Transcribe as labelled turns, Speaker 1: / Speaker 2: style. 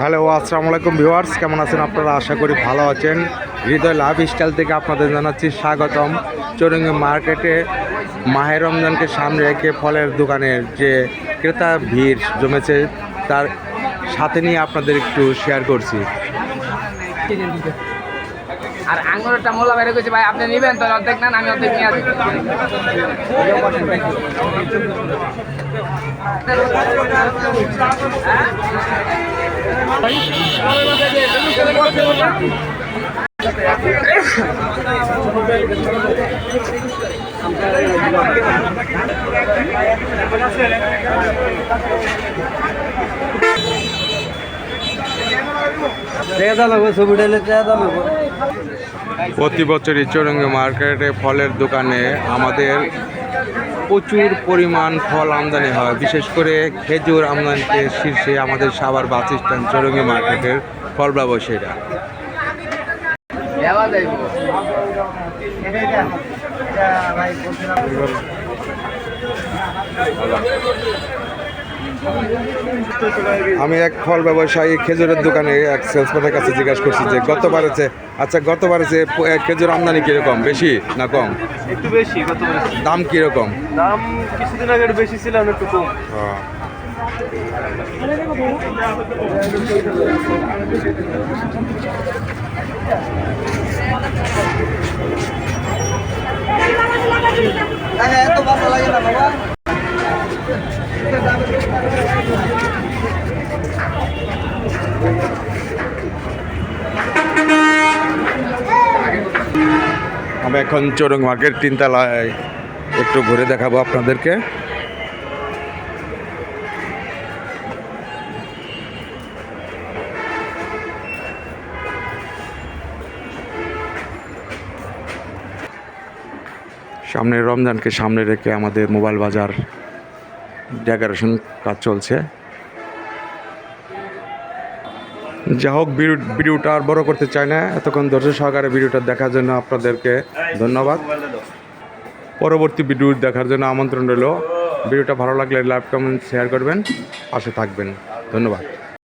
Speaker 1: Hello, আসসালামু আলাইকুম viewers, কেমন আছেন আপনারা? আশা করি ভালো আছেন। হৃদয় লাভ স্টাইল থেকে আপনাদের জানাচ্ছি স্বাগতম। চৌরঙ্গি মার্কেটে মাহের রমজানকে সামনে রেখে ফলের দোকানের যে ক্রেতা ভিড় জমেছে, তার সাথে নিয়ে আপনাদের একটু শেয়ার করছি।
Speaker 2: আর আঙুরটা মোলা বের করেছে ভাই, আপনি নিবেন তো, অর্ধেক নেন, আমি অর্ধেক নিয়ে আসি
Speaker 1: প্রতি বছরই চৌরঙ্গি মার্কেটে ফলের দোকানে আমাদের প্রচুর পরিমাণ ফল আমদানি হয়। বিশেষ করে খেজুর আমদানিতে শীর্ষে আমাদের সাভার বাস স্ট্যান্ড চৌরঙ্গি মার্কেটের ফল ব্যবসায়ীরা।
Speaker 2: যাইব।
Speaker 1: আমি এক ফল ব্যবসায়ী খেজুরের দোকানে এক সেলসম্যানের কাছে জিজ্ঞাসা করছি যে গতবারে যে আচ্ছা গতবারে যে খেজুর আমদানি কীরকম? বেশি না কম?
Speaker 3: একটু বেশি
Speaker 1: দাম কীরকম?
Speaker 3: দাম কিছুদিন আগে একটু বেশি ছিল এখন একটু কম।
Speaker 1: হ্যাঁ। আমি এখন চৌরঙ্গ মার্কেট তিনতলায় একটু ঘুরে দেখাবো আপনাদেরকে। সামনে রমজানকে সামনে রেখে আমাদের মোবাইল বাজার ডেকোরেশন কাজ চলছে। যা হোক ভিডিও- ভিডিওটা আর বড় করতে চাই না। এতক্ষণ ধৈর্য সহকারে ভিডিওটা দেখার জন্য আপনাদেরকে ধন্যবাদ। পরবর্তী ভিডিও দেখার জন্য আমন্ত্রণ রইল। ভিডিওটা ভালো লাগলে লাইভ কমেন্ট শেয়ার করবেন। পাশে থাকবেন। ধন্যবাদ।